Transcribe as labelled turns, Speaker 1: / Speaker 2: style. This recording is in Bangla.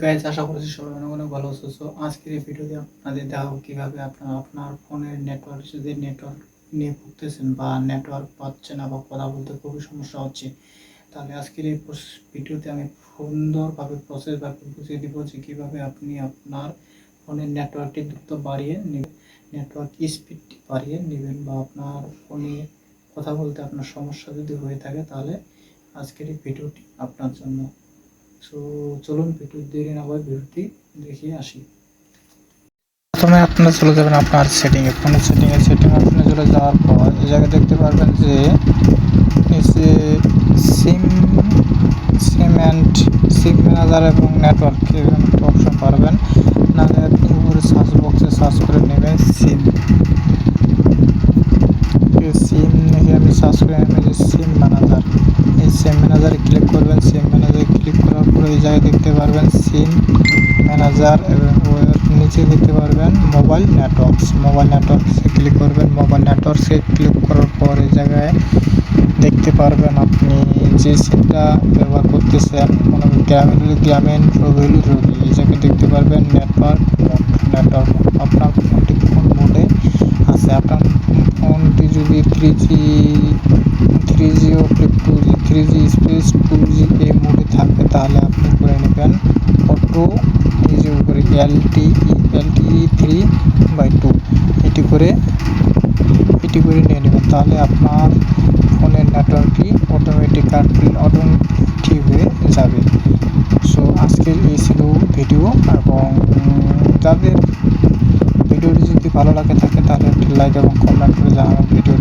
Speaker 1: গাইজ আশা করছি সবাই অনেক অনেক ভালো আছো। সো আজকের এই ভিডিওতে আপনাদের দেখাবো কীভাবে আপনারা আপনার ফোনের নেটওয়ার্ক যদি নেটওয়ার্ক নিয়ে ভুগতেছেন বা নেটওয়ার্ক পাচ্ছে না বা কথা বলতে খুবই সমস্যা হচ্ছে। তাহলে আজকের এই ভিডিওতে আমি সুন্দরভাবে প্রসেস বা বুঝিয়ে দিব যে কীভাবে আপনি আপনার ফোনের নেটওয়ার্কটি দ্রুত বাড়িয়ে নেবেন নেটওয়ার্ক স্পিডটি বাড়িয়ে নেবেন বা আপনার ফোনে কথা বলতে আপনার সমস্যা যদি হয়ে থাকে, তাহলে আজকের এই ভিডিওটি আপনার জন্য। সো চলুন ভিডিও দেরি না হয় ভিডিওটি দেখে আসি। প্রথমে আপনারা চলে যাবেন আপনার সেটিংয়ে ফোনের সেটিংয়ে সেটিং অপশনে চলে যাওয়ার পর এই জায়গায় দেখতে পারবেন যে নিচে SIM SIM and SIM manager এবং নেটওয়ার্ক এরকম একটা অপশন পারবেন। নাহলে আপনি উপরে সার্চ বক্সে সার্চ করে সিম সিম লিখে আমি সার্চ করে নেবেন যে সিম ম্যানেজার এই সিম ম্যানেজারে ক্লিক করবেন সিম ম্যানেজারে ক্লিক করার পরে এই জায়গায় দেখতে পারবেন সিম ম্যানেজার এবং নিচে দেখতে পারবেন মোবাইল নেটওয়ার্কস। মোবাইল নেটওয়ার্কসে ক্লিক করবেন। মোবাইল নেটওয়ার্কসে ক্লিক করার পর এই জায়গায় দেখতে পারবেন আপনি যে সিমটা ব্যবহার করতেছেন করেন গ্রামীণ হলে গ্রামীণ হলে রবি, এই জায়গায় দেখতে পারবেন নেটওয়ার্ক মোড নেটওয়ার্ক মোড আপনার ফোনটি কোন মোডে আছে? আপনার ফোনটি যদি থ্রি জি থ্রি জি ও two G three G space two G এই মোডে থাকে তাহলে আপনি করে নেবেন অটো এই যে উপরে LTE LTE three by two এটি করে এটি করে নিয়ে নেবেন। তাহলে আপনার ফোনের নেটওয়ার্কটি অটোমেটিক অটোমেটিক হয়ে যাবে। সো আজকের এই ছিল ভিডিও এবং যাদের ভিডিওটি যদি ভালো লাগে থাকে, তাহলে একটি লাইক এবং কমেন্ট করে জানাবেন। হয়েছে